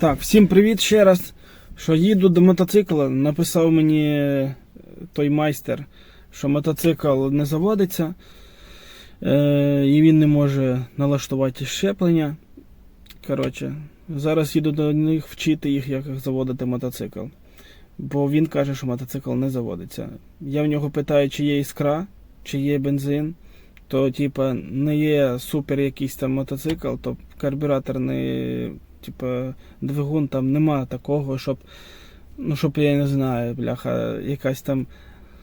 Так, всім привіт ще раз. Що їду до мотоцикла, написав мені е, той майстер, що мотоцикл не заводиться, е, і він не може налаштувати щеплення. Коротше, зараз їду до них вчити їх, як заводити мотоцикл. Бо він каже, що мотоцикл не заводиться. Я в нього питаю, чи є іскра, чи є бензин. То, типа, не є супер якийсь там мотоцикл, то карбюратор не, типа, двигун там нема такого, щоб, ну, щоб я не знаю, бляха, якась там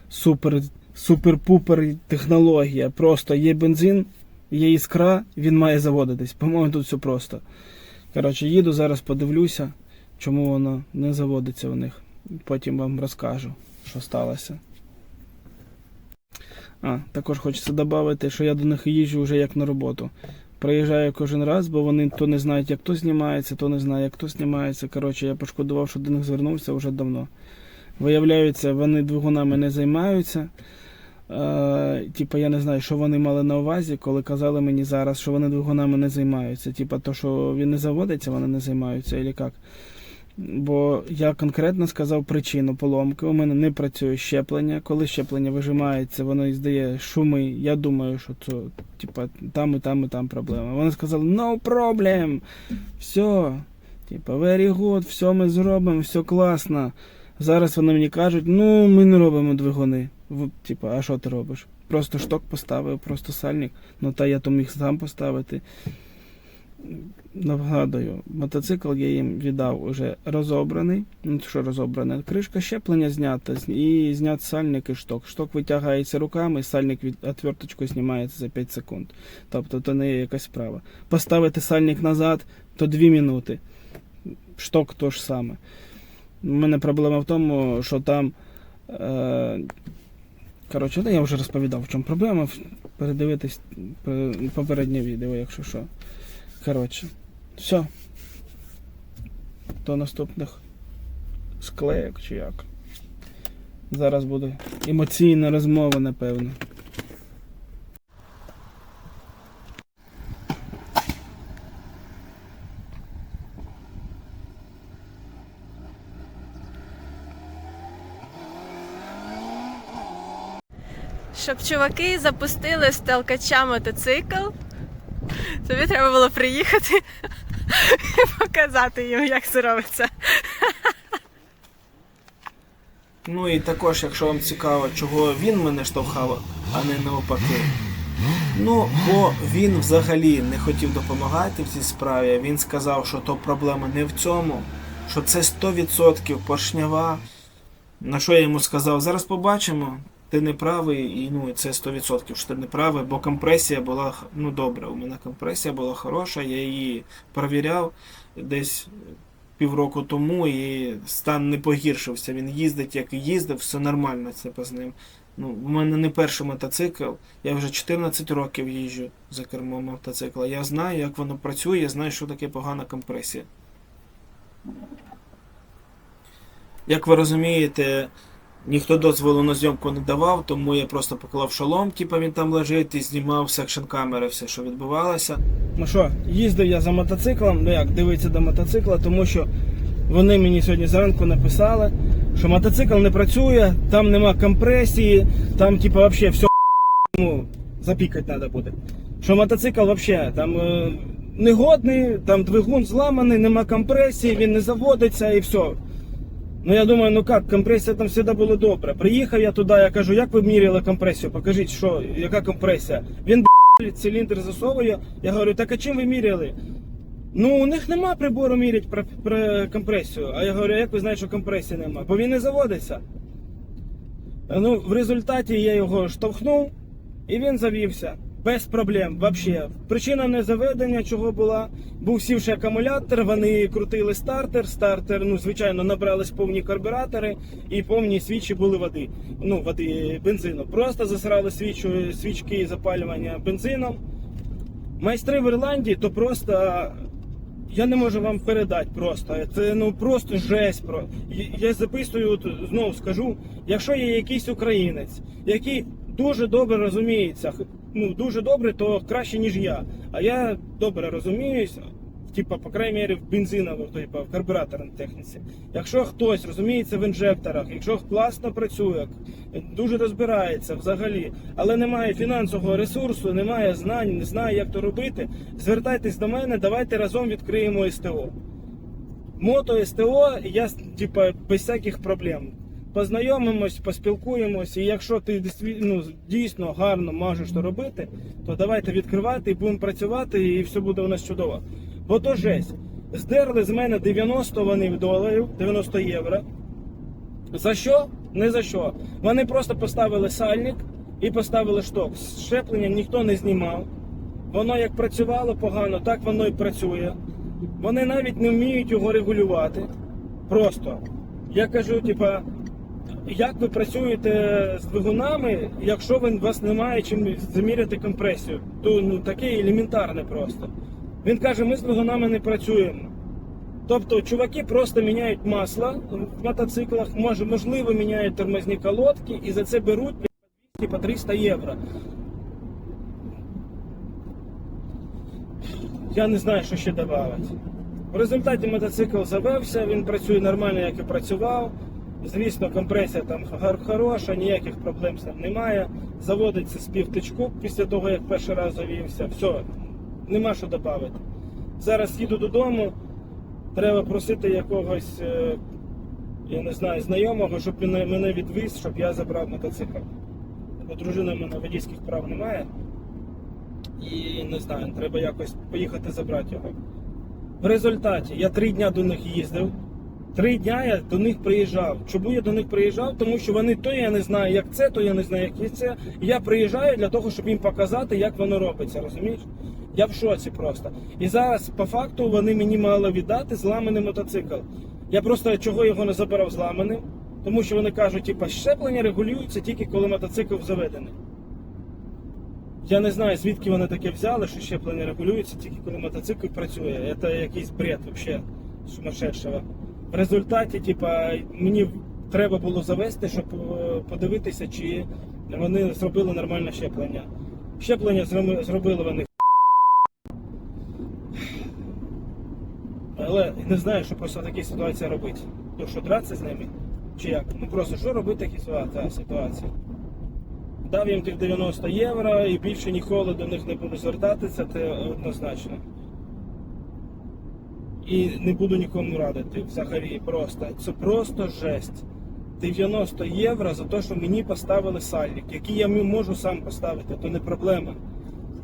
супер, супер-пупер технологія. Просто є бензин, є іскра, він має заводитись. По-моєму, тут все просто. Коротше, їду зараз подивлюся, чому воно не заводиться у них. Потім вам розкажу, що сталося. А, також хочеться додати, що я до них їжджу вже як на роботу. Приїжджаю кожен раз, бо вони то не знають, як то знімається, то не знає, як то знімається. Коротше, я пошкодував, що до них звернувся вже давно. Виявляється, вони двигунами не займаються. Е, типа, я не знаю, що вони мали на увазі, коли казали мені зараз, що вони двигунами не займаються. Типа, то, що він не заводиться, вони не займаються, або як. Бо я конкретно сказав причину поломки. У мене не працює щеплення. Коли щеплення вижимається, воно здає шуми. Я думаю, що це типа там і там і там проблема. Вони сказали, no problem, все, типа, very good, все ми зробимо, все класно. Зараз вони мені кажуть, ну ми не робимо двигуни. Типа, а що ти робиш? Просто шток поставив, просто сальник. Ну та я то міг сам поставити. Нагадую, мотоцикл я їм віддав уже розобраний. Ну що розобраний? Кришка щеплення знята і знят сальник і шток. Шток витягається руками, сальник від отверточкою знімається за 5 секунд. Тобто то не є якась справа. Поставити сальник назад, то 2 минути. Шток то ж саме. У мене проблема в тому, що там. Е- Коротше, я вже розповідав, в чому проблема. Передивитись попереднє відео, якщо що. Коротше, все. До наступних склеєк чи як. Зараз буде емоційна розмова, напевно. Щоб чуваки запустили з толкача мотоцикл, тобі треба було приїхати і показати їм, як це робиться. Ну і також, якщо вам цікаво, чого він мене штовхав, а не навпаки. Ну, бо він взагалі не хотів допомагати в цій справі. Він сказав, що то проблема не в цьому, що це 100% поршнява. На що я йому сказав, зараз побачимо. Ти не правий, і ну це 100%, що ти не правий, бо компресія була ну добра. У мене компресія була хороша, я її перевіряв десь півроку тому, і стан не погіршився. Він їздить, як і їздив, все нормально це з ним. Ну, у мене не перший мотоцикл, я вже 14 років їжджу за кермом мотоцикла. Я знаю, як воно працює, я знаю, що таке погана компресія. Як ви розумієте, ніхто дозволу на зйомку не давав, тому я просто поклав шолом, типу він там лежить і знімав секшн камери, все, що відбувалося. Ну що, їздив я за мотоциклом, ну як дивитися до мотоцикла, тому що вони мені сьогодні зранку написали, що мотоцикл не працює, там нема компресії, там типу вообще все ну, запікати треба буде. Що мотоцикл вообще там е, негодний, там двигун зламаний, нема компресії, він не заводиться і все. Ну я думаю, ну як, компресія там завжди було добре. Приїхав я туди, я кажу, як ви міряли компресію? Покажіть, що, яка компресія? Він циліндр засовує. Я говорю, так а чим ви міряли? Ну, у них нема прибору міряти про, про компресію. А я говорю, як ви знаєте, що компресії нема? Бо він не заводиться. Ну, в результаті я його штовхнув, і він завівся. Без проблем, взагалі. Причина незаведення, чого була, був сівший акумулятор, вони крутили стартер. Стартер, ну, звичайно, набрались повні карбюратори і повні свічі були води. Ну, води бензину. Просто засрали свічу, свічки запалювання бензином. Майстри в Ірландії то просто. Я не можу вам передати просто. Це ну просто жесть. Я- записую, знову скажу, якщо є якийсь українець, який дуже добре розуміється, ну дуже добре, то краще ніж я. А я добре розуміюсь типа, по крайній мірі, в бензинових, типа, в карбюраторній техніці. Якщо хтось розуміється в інжекторах, якщо класно працює, дуже розбирається взагалі, але немає фінансового ресурсу, немає знань, не знає, як то робити, звертайтесь до мене, давайте разом відкриємо СТО. Мото СТО, я типа без всяких проблем. Познайомимось, поспілкуємось, і якщо ти ну, дійсно гарно можеш то робити, то давайте відкривати і будемо працювати, і все буде у нас чудово. Бо то жесть. Здерли з мене 90 вони доларів, 90 євро. За що? Не за що. Вони просто поставили сальник і поставили шток. З Щеплення ніхто не знімав. Воно як працювало погано, так воно і працює. Вони навіть не вміють його регулювати. Просто. Я кажу, типа, як ви працюєте з двигунами, якщо у вас немає чим заміряти компресію? То ну, таке елементарне просто. Він каже, ми з двигунами не працюємо. Тобто чуваки просто міняють масло в мотоциклах, може, можливо, міняють тормозні колодки і за це беруть по 200 по 300 євро. Я не знаю, що ще додати. В результаті мотоцикл завевся, він працює нормально, як і працював. Звісно, компресія там хороша, ніяких проблем ним немає. Заводиться з півтичку після того, як перший раз завівся. Все, нема що додати. Зараз їду додому, треба просити якогось, е, я не знаю, знайомого, щоб мене, мене відвіз, щоб я забрав мотоцикл. Бо дружина в мене водійських прав немає. І не знаю, треба якось поїхати забрати його. В результаті я три дня до них їздив. Три дня я до них приїжджав. Чому я до них приїжджав? Тому що вони то я не знаю, як це, то я не знаю, як це. І я приїжджаю для того, щоб їм показати, як воно робиться, розумієш? Я в шоці просто. І зараз, по факту, вони мені мали віддати зламаний мотоцикл. Я просто чого його не забирав зламаним, тому що вони кажуть, типа, щеплення регулюється тільки коли мотоцикл заведений. Я не знаю, звідки вони таке взяли, що щеплення регулюється тільки коли мотоцикл працює. Це якийсь бред вообще сумасшедшего. В результаті, типа, мені треба було завести, щоб е, подивитися, чи вони зробили нормальне щеплення. Щеплення зробили вони. Але не знаю, що просто в такій ситуації робити. То що дратися з ними? Чи як? Ну просто що робити в такій ситуа- ситуації? Дав їм тих 90 євро і більше ніколи до них не буду звертатися, це однозначно. І не буду нікому радити взагалі просто. Це просто жесть. 90 євро за те, що мені поставили сальник, який я можу сам поставити, то не проблема.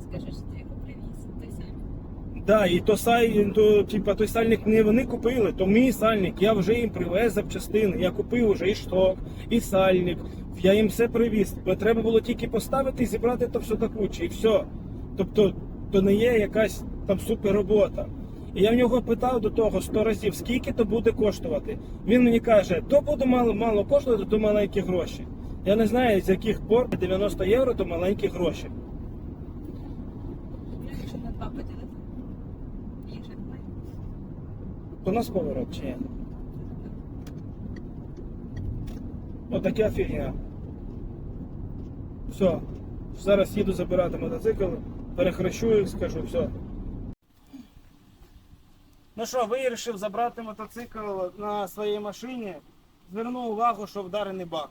Скажи, що ти його привіз, той самий. Да, і то сай, то, типа, той сальник не вони купили, то мій сальник, я вже їм привез запчастини. Я купив вже і шток, і сальник. Я їм все привіз. Бо треба було тільки поставити і зібрати то все до кучі, і все. Тобто, то не є якась там супер робота. І я в нього питав до того сто разів, скільки то буде коштувати. Він мені каже, то буде мало, мало коштувати, то маленькі гроші. Я не знаю, з яких пор 90 євро то маленькі гроші. Якщо на два поділити, їх же немає. То нас поворот чи ні? Отака фігня. Все. Зараз їду забирати мотоцикл, перехрещую, скажу, все. Ну що, вирішив забрати мотоцикл на своїй машині. Звернув увагу, що вдарений бак.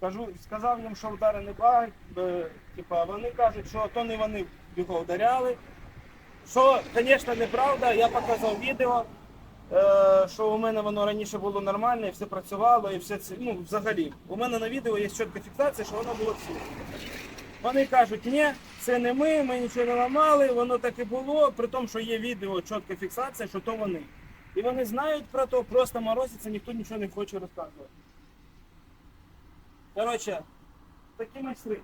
Кажу, сказав їм, що вдарений бак. Типа, вони кажуть, що то не вони його вдаряли. Що, звісно, неправда, я показав відео, е, що у мене воно раніше було нормально, і все працювало, і все це. Ну, взагалі. У мене на відео є чітка фіксація, що воно було все. Вони кажуть, ні, це не ми, ми нічого не ламали, воно так і було, при тому, що є відео, чітка фіксація, що то вони. І вони знають про то, просто морозиться, ніхто нічого не хоче розказувати. Коротше, такі майстри.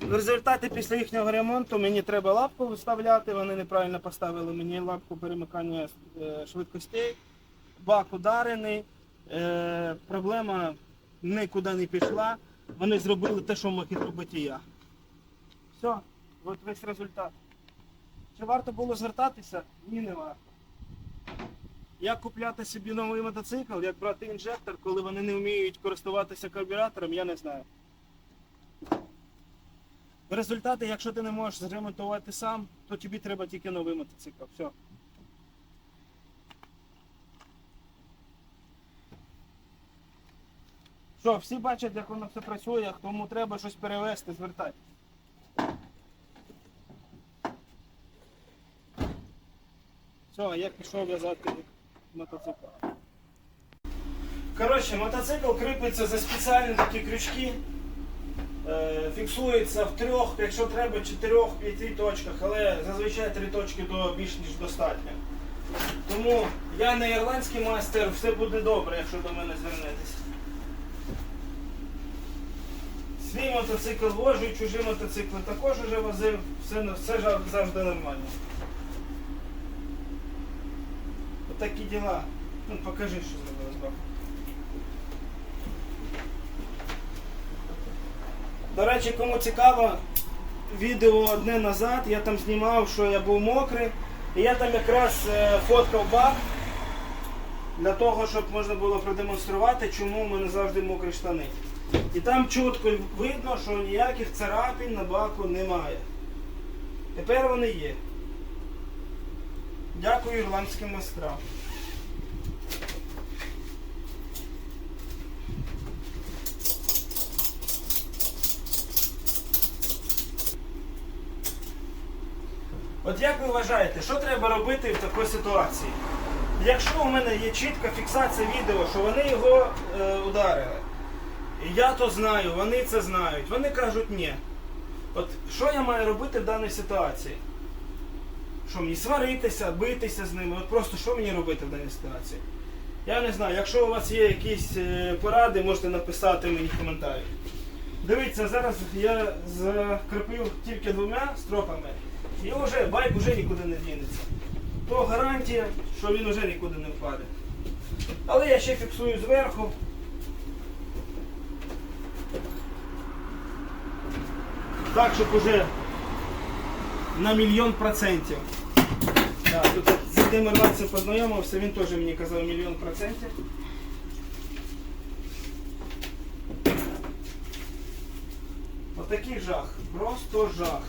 В результаті після їхнього ремонту мені треба лапку вставляти, вони неправильно поставили мені лапку перемикання е, швидкостей, бак ударений, е, проблема нікуди не пішла. Вони зробили те, що мог зробити я. Все, от весь результат. Чи варто було звертатися? Ні, не варто. Як купляти собі новий мотоцикл, як брати інжектор, коли вони не вміють користуватися карбюратором, я не знаю. В результаті, якщо ти не можеш зремонтувати сам, то тобі треба тільки новий мотоцикл. Все. Що, всі бачать, як воно все працює, кому треба щось перевезти, звертайтесь. Все, я пішов в'язати мотоцикл. Коротше, мотоцикл кріпиться за спеціальні такі крючки. Е, Фіксується в трьох, якщо треба, чотирьох, п'яти точках, але зазвичай три точки до більш ніж достатньо. Тому я не ірландський майстер, все буде добре, якщо до мене звернетесь. Свій мотоцикл вожу, чужі мотоцикли також вже возив, все, все завжди нормально. Отакі діла. Ну, покажи, що зробили з бабою. До речі, кому цікаво, відео одне назад я там знімав, що я був мокрий. І я там якраз е, фоткав бак для того, щоб можна було продемонструвати, чому в мене завжди мокрі штани. І там чітко видно, що ніяких царапин на баку немає. Тепер вони є. Дякую ірландським майстрам. Як ви вважаєте, що треба робити в такій ситуації? Якщо у мене є чітка фіксація відео, що вони його е, ударили, я то знаю, вони це знають, вони кажуть ні. От що я маю робити в даній ситуації? Що мені сваритися, битися з ними? От просто що мені робити в даній ситуації? Я не знаю, якщо у вас є якісь е, поради, можете написати мені в коментарі. Дивіться, зараз я закріпив тільки двома стропами, і вже байк вже нікуди не дінеться. То гарантія, що він вже нікуди не впаде. Але я ще фіксую зверху. Так, щоб уже на мільйон процентів. Да, тут з одним ірландцем познайомився, він теж мені казав мільйон процентів. Отакий жах. Просто жах.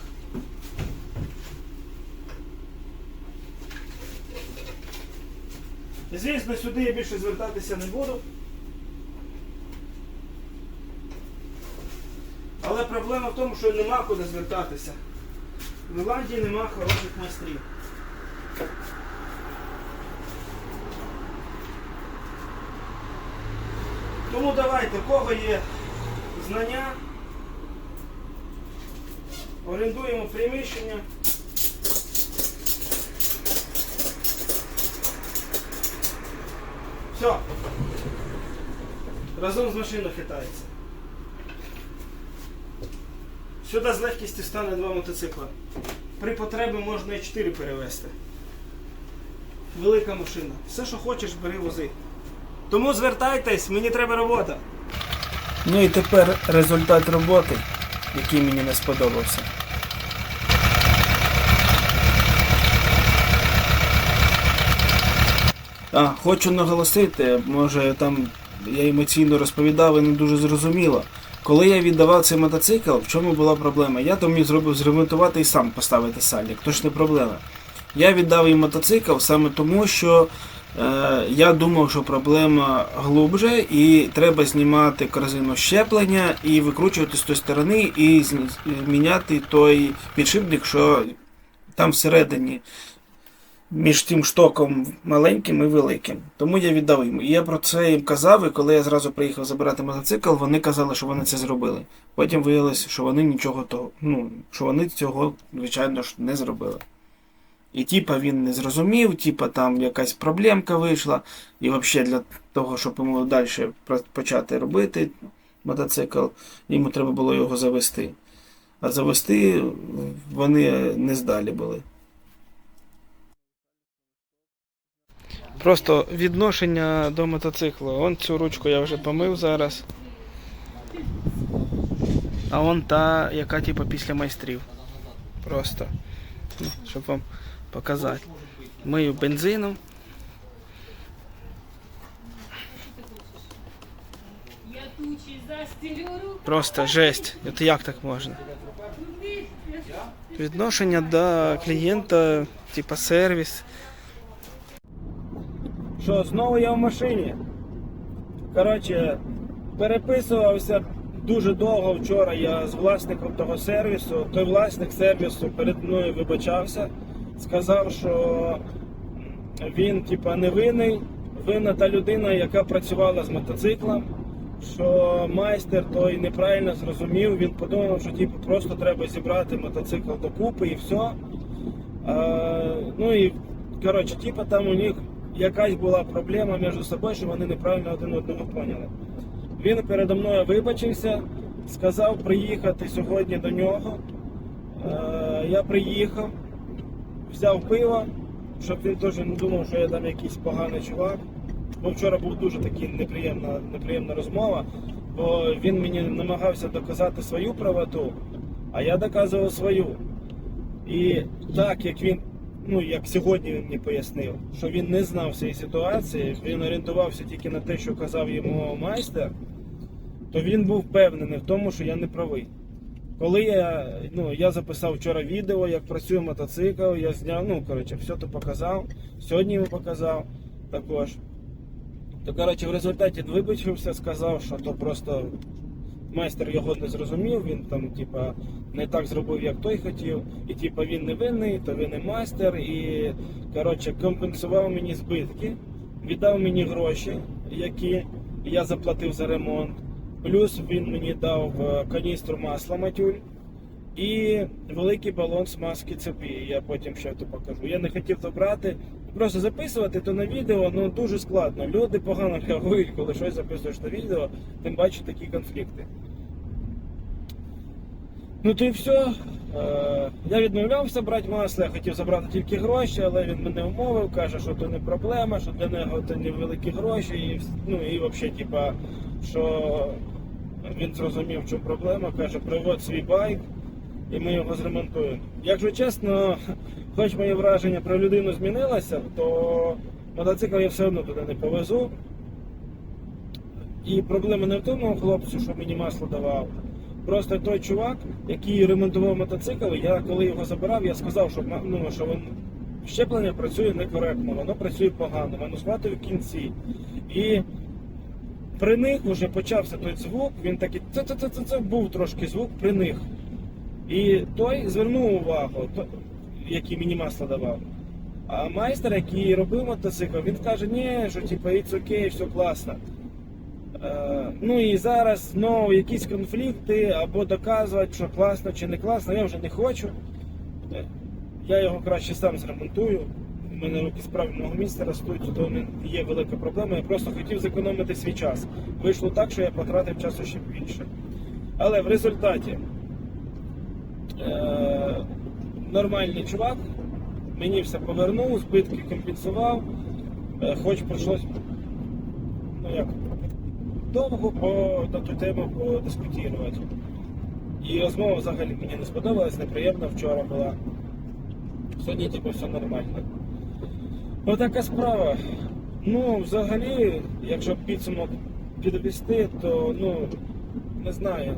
Звісно, сюди я більше звертатися не буду. Але проблема в тому, що нема куди звертатися. В Ірландії нема хороших майстрів. Тому давайте, кого є знання, орендуємо приміщення. Все. Разом з машиною хитається. Сюди з легкістю стане два мотоцикла. При потребі можна і 4 перевезти. Велика машина. Все, що хочеш, бери вози. Тому звертайтесь, мені треба робота. Ну і тепер результат роботи, який мені не сподобався. А, хочу наголосити, може там я емоційно розповідав і не дуже зрозуміло. Коли я віддавав цей мотоцикл, в чому була проблема? Я то міг зробив зремонтувати і сам поставити сальник, то ж не проблема. Я віддав їм мотоцикл саме тому, що е, я думав, що проблема глубже і треба знімати корзину щеплення і викручувати з тої сторони і міняти той підшипник, що там всередині між тим штоком маленьким і великим. Тому я віддав їм. І я про це їм казав, і коли я зразу приїхав забирати мотоцикл, вони казали, що вони це зробили. Потім виявилося, що вони нічого того, ну, що вони цього, звичайно ж, не зробили. І типа він не зрозумів, типа там якась проблемка вийшла, і взагалі для того, щоб йому далі почати робити мотоцикл, йому треба було його завести. а завести вони не здалі були. Просто відношення до мотоциклу. Он цю ручку я вже помив зараз. А он та, яка типу після майстрів. Просто. Ну, щоб вам показати. Мию бензином. Просто жесть. Це як так можна? Відношення до клієнта, типа сервіс. Що, знову я в машині? Коротше, переписувався дуже довго вчора я з власником того сервісу. Той власник сервісу перед мною вибачався, сказав, що він типа не винний, винна та людина, яка працювала з мотоциклом. Що майстер той неправильно зрозумів, він подумав, що типу, просто треба зібрати мотоцикл докупи і все. А, ну і коротше, типу, там у них якась була проблема між собою, що вони неправильно один одного поняли. Він передо мною вибачився, сказав приїхати сьогодні до нього. Е, я приїхав, взяв пиво, щоб він теж не думав, що я там якийсь поганий чувак. Бо вчора був дуже таки неприємна, неприємна розмова, бо він мені намагався доказати свою правоту, а я доказував свою. І так як він, ну як сьогодні він мені пояснив, що він не знав цієї ситуації, він орієнтувався тільки на те, що казав йому майстер, то він був впевнений в тому, що я не правий. Коли я, ну, я записав вчора відео, як працює мотоцикл, я зняв, ну коротше, все то показав, сьогодні йому показав також. То коротше, в результаті вибачився, сказав, що то просто майстер його не зрозумів, він там, типа, не так зробив, як той хотів, і типа він не винний, то він і майстер, і коротше, компенсував мені збитки, віддав мені гроші, які я заплатив за ремонт. Плюс він мені дав е, каністру масла матюль і великий балон смазки цепі. Я потім ще то покажу. Я не хотів то брати. Просто записувати то на відео ну дуже складно. Люди погано реагують, коли щось записуєш на відео, тим бачиш такі конфлікти. Ну то і все. Е, я відмовлявся брати масло, я хотів забрати тільки гроші, але він мене умовив, каже, що то не проблема, що для нього це невеликі гроші, і, ну і взагалі, типа, що він зрозумів, чому проблема, каже, приводь свій байк і ми його зремонтуємо. Якщо чесно, хоч моє враження про людину змінилося, то мотоцикл я все одно туди не повезу. І проблема не в тому хлопцю, що мені масло давав. Просто той чувак, який ремонтував мотоцикл, я коли його забирав, я сказав, що ну, що він, щеплення працює некоректно, воно працює погано, воно схватує в кінці. І при них вже почався той звук, він такий це це це це був трошки звук при них. І той звернув увагу, то- який мені масло давав. А майстер, який робив мотоцикл, він каже, ні, що типу, it's окей, все класно. Е, ну і зараз знову якісь конфлікти або доказувати, що класно чи не класно, я вже не хочу. Е, Я його краще сам зремонтую. У мене руки з правильного місця ростуть, то не є велика проблема. Я просто хотів зекономити свій час. Вийшло так, що я потратив часу ще більше. Але в результаті е, нормальний чувак мені все повернув, збитки компенсував, е, хоч прийшлось ну як, довго по, на ту тему подискутувати. І розмова взагалі мені не сподобалась, неприємна вчора була. Сьогодні типу все нормально. Отака справа. Ну, взагалі, якщо підсумок підвести, то ну не знаю.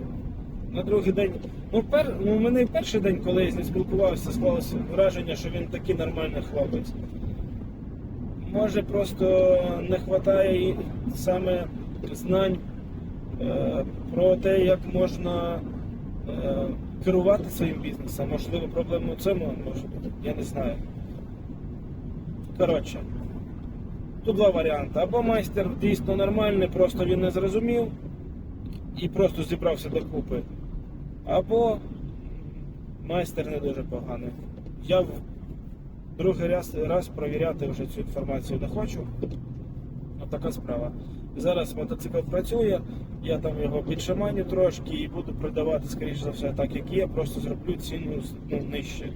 На другий день. Ну, пер, ну, у мене перший день, коли я з ним спілкувався, склалося враження, що він такий нормальний хлопець. Може просто не вистачає саме знань е, про те, як можна е, керувати своїм бізнесом. Можливо, проблема в цьому може бути. Я не знаю. Коротше, тут два варіанти. Або майстер дійсно нормальний, просто він не зрозумів і просто зібрався докупи. Або майстер не дуже поганий. Я в другий раз, раз провіряти вже цю інформацію не хочу. От така справа. Зараз мотоцикл працює, я там його підшаманю трошки і буду продавати, скоріш за все, так як є, просто зроблю ціну ну, нижче.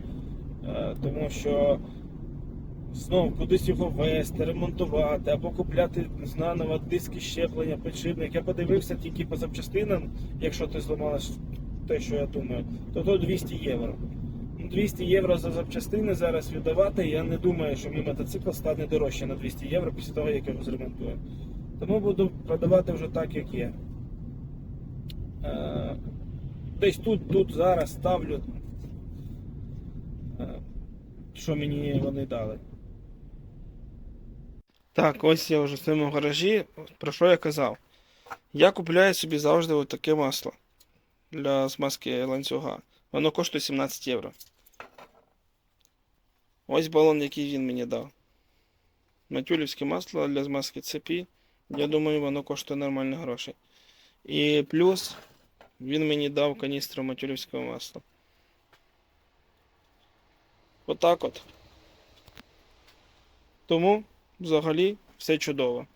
Е, Тому що знову кудись його вести, ремонтувати або купляти знаново диски щеплення, підшипник. Я подивився тільки по запчастинам, якщо ти зламалась те, що я думаю, то то 200 євро. Ну, 200 євро за запчастини зараз віддавати. Я не думаю, що мій мотоцикл стане дорожче на 200 євро після того, як його зремонтую. Тому буду продавати вже так, як є. Е, Десь тут, тут зараз ставлю, е, що мені вони дали. Так, ось я вже в своєму гаражі. Про що я казав? Я купляю собі завжди от таке масло для змазки ланцюга. Воно коштує 17 євро. Ось балон, який він мені дав. Матюлівське масло для змазки цепі. Я думаю, воно коштує нормально грошей. І плюс він мені дав каністру матюлівського масла. Отак от. Тому взагалі все чудово.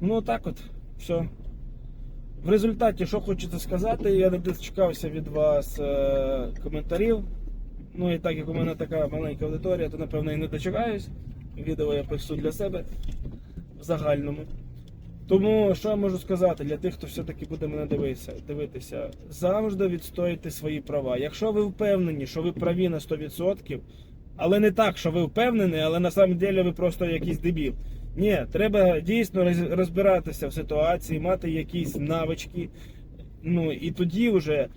Ну, так от, все. В результаті, що хочете сказати, я не дочекався від вас е, коментарів. Ну і так як у мене така маленька аудиторія, то напевно і не дочекаюсь. Відео я пишу для себе в загальному. Тому що я можу сказати для тих, хто все-таки буде мене дивитися, дивитися, завжди відстоїте свої права. Якщо ви впевнені, що ви праві на 100%, але не так, що ви впевнені, але на самом деле ви просто якийсь дебіл. Ні, треба дійсно розбиратися в ситуації, мати якісь навички. Ну і тоді вже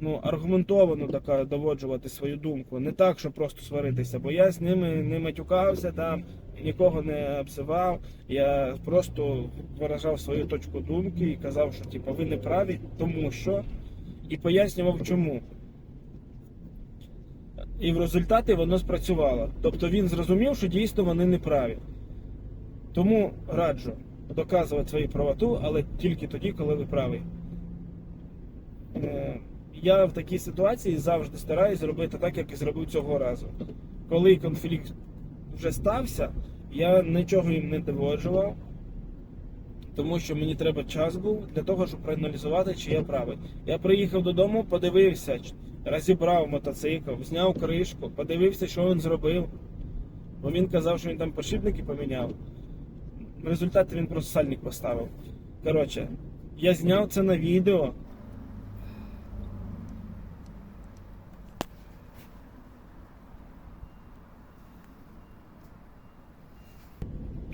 ну, аргументовано така доводжувати свою думку. Не так, що просто сваритися, бо я з ними не матюкався там, нікого не обзивав. Я просто виражав свою точку думки і казав, що типу, ви не праві, тому що. І пояснював чому. І в результаті воно спрацювало. Тобто він зрозумів, що дійсно вони не праві. Тому раджу доказувати свою правоту, але тільки тоді, коли ви праві. Я в такій ситуації завжди стараюсь робити так, як і зробив цього разу. Коли конфлікт вже стався, я нічого їм не доводжував, тому що мені треба час був для того, щоб проаналізувати, чи я правий. Я приїхав додому, подивився, розібрав мотоцикл, зняв кришку, подивився, що він зробив. Бо він казав, що він там подшипники поміняв. В результаті він просто сальник поставив. Коротше, я зняв це на відео.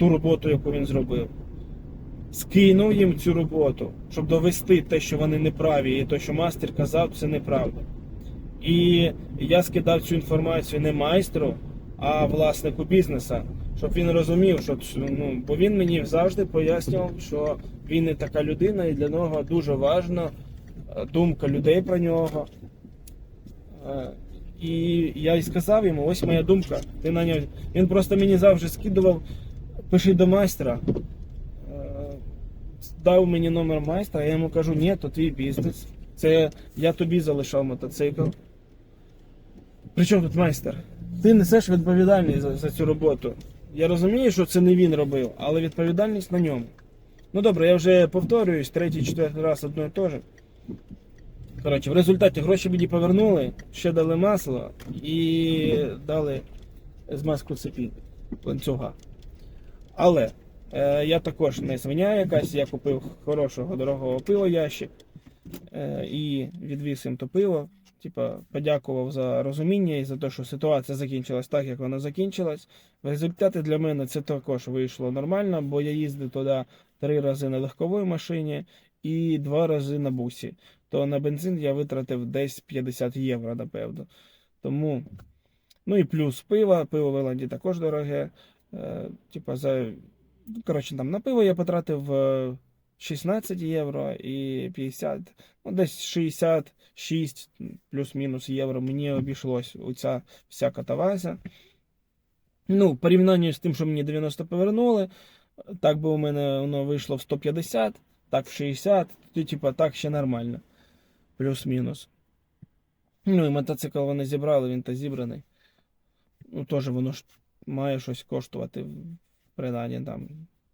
Ту роботу, яку він зробив. Скинув їм цю роботу, щоб довести те, що вони неправі, і те, що мастер казав, це неправда. І я скидав цю інформацію не майстру, а власнику бізнеса, щоб він розумів, що ну, бо він мені завжди пояснював, що він не така людина, і для нього дуже важна е, думка людей про нього. Е, І я й сказав йому, ось моя думка. Ти на нього. Він просто мені завжди скидував, пиши до майстра. Е, Дав мені номер майстра, я йому кажу, ні, то твій бізнес. Це я тобі залишав мотоцикл. Причому тут майстер? Ти несеш відповідальність за, за цю роботу. Я розумію, що це не він робив, але відповідальність на ньому. Ну добре, я вже повторююсь, третій, четвертий раз одно і те же. Коротше, в результаті гроші мені повернули, ще дали масло і дали змазку цепі ланцюга. Але е, я також не свиня якась, я купив хорошого дорогого пива ящик е, і відвіз їм то пиво. Типа, подякував за розуміння і за те, що ситуація закінчилась так, як вона закінчилась. В результаті для мене це також вийшло нормально, бо я їздив туди три рази на легковій машині і два рази на бусі. То на бензин я витратив десь 50 євро, напевно. Тому, ну і плюс пиво. Пиво в Ірландії також дороге. Е, типа, за, ну, коротше, там на пиво я потратив е, 16 євро і 50, ну десь 66 плюс-мінус євро мені обійшлось оця вся катаваза. Ну, в порівнянні з тим, що мені 90 повернули, так би у мене воно вийшло в 150, так в 60, то типа так ще нормально. Плюс-мінус. Ну і мотоцикл вони зібрали, він та зібраний. Ну, теж воно ж має щось коштувати, принаймні там.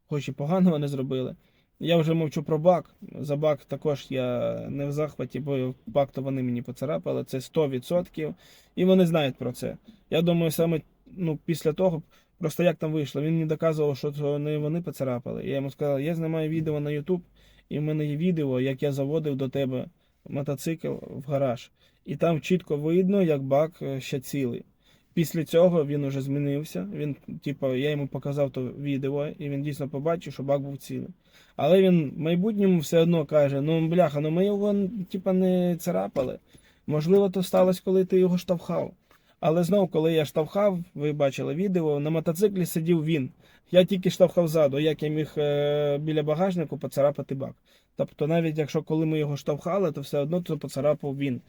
Хоч і поганого не зробили. Я вже мовчу про бак. За бак також я не в захваті, бо бак то вони мені поцарапали, це 100%. І вони знають про це. Я думаю, саме ну, після того, просто як там вийшло, він мені доказував, що це не вони поцарапали. Я йому сказав, я знімаю відео на YouTube, і в мене є відео, як я заводив до тебе мотоцикл в гараж. І там чітко видно, як бак е, ще цілий. Після цього він уже змінився. Він, типу, я йому показав то відео, і він дійсно побачив, що бак був цілий. Але він в майбутньому все одно каже: ну бляха, ну ми його типу, не царапали. Можливо, то сталося, коли ти його штовхав. Але знов, коли я штовхав, ви бачили відео, на мотоциклі сидів він. Я тільки штовхав ззаду, як я міг е, біля багажнику поцарапати бак. Тобто, навіть якщо коли ми його штовхали, то все одно то поцарапав він.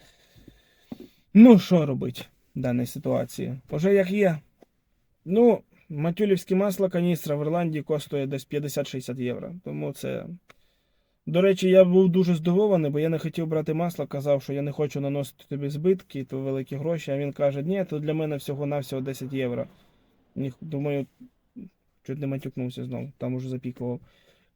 Ну, що робити в даній ситуації? Уже як є. Ну, матюлівське масло каністра в Ірландії коштує десь 50-60 євро. Тому це. До речі, я був дуже здивований, бо я не хотів брати масло, казав, що я не хочу наносити тобі збитки, то великі гроші. А він каже, ні, то для мене всього-навсього 10 євро. Думаю, чуть не матюкнувся знову, там уже запікував.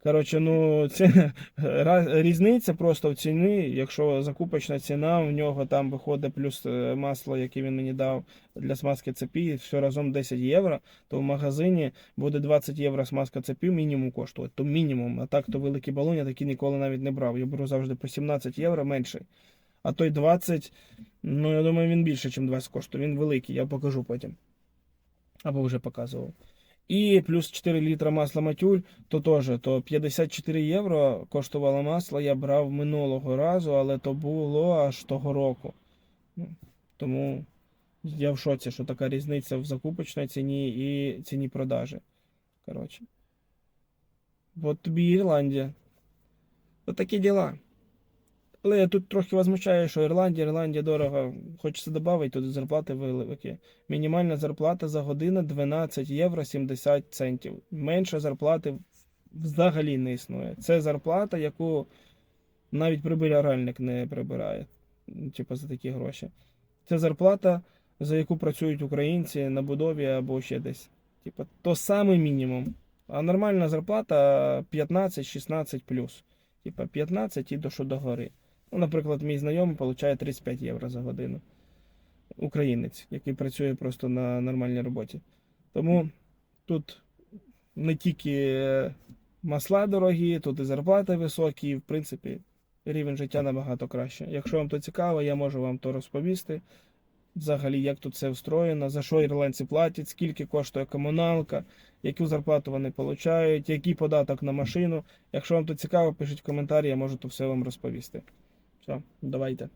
Коротше, ну це різниця просто в ціні. Якщо закупочна ціна, в нього там виходить плюс е, масло, яке він мені дав для смазки цепі, все разом 10 євро, то в магазині буде 20 євро смазка цепі мінімум коштувати. То мінімум. А так то великий балон я такі ніколи навіть не брав. Я беру завжди по 17 євро менший. А той 20, ну я думаю, він більше, ніж 20 коштує. Він великий, я покажу потім. Або вже показував. І плюс 4 літра масла матюль, то теж то 54 євро коштувало масло. Я брав минулого разу, але то було аж того року. Ну, Тому я в шоці, що така різниця в закупочній ціні і ціні продажі. Коротше. От тобі Ірландія. От такі діла. Але я тут трохи возмущаю, що Ірландія, Ірландія дорого. Хочеться додати, тут зарплати великі. Мінімальна зарплата за годину 12 євро 70 центів. Менше зарплати взагалі не існує. Це зарплата, яку навіть прибиральник не прибирає. Типу за такі гроші. Це зарплата, за яку працюють українці на будові або ще десь. Типу, то саме мінімум. А нормальна зарплата 15-16 плюс. Типа 15 і до що до гори. Ну, наприклад, мій знайомий отримує 35 євро за годину. Українець, який працює просто на нормальній роботі. Тому тут не тільки е, масла дорогі, тут і зарплати високі, і в принципі рівень життя набагато краще. Якщо вам то цікаво, я можу вам то розповісти. Взагалі, як тут все встроєно, за що ірландці платять, скільки коштує комуналка, яку зарплату вони отримують, який податок на машину. Якщо вам то цікаво, пишіть коментарі, я можу то все вам розповісти. Все, давайте.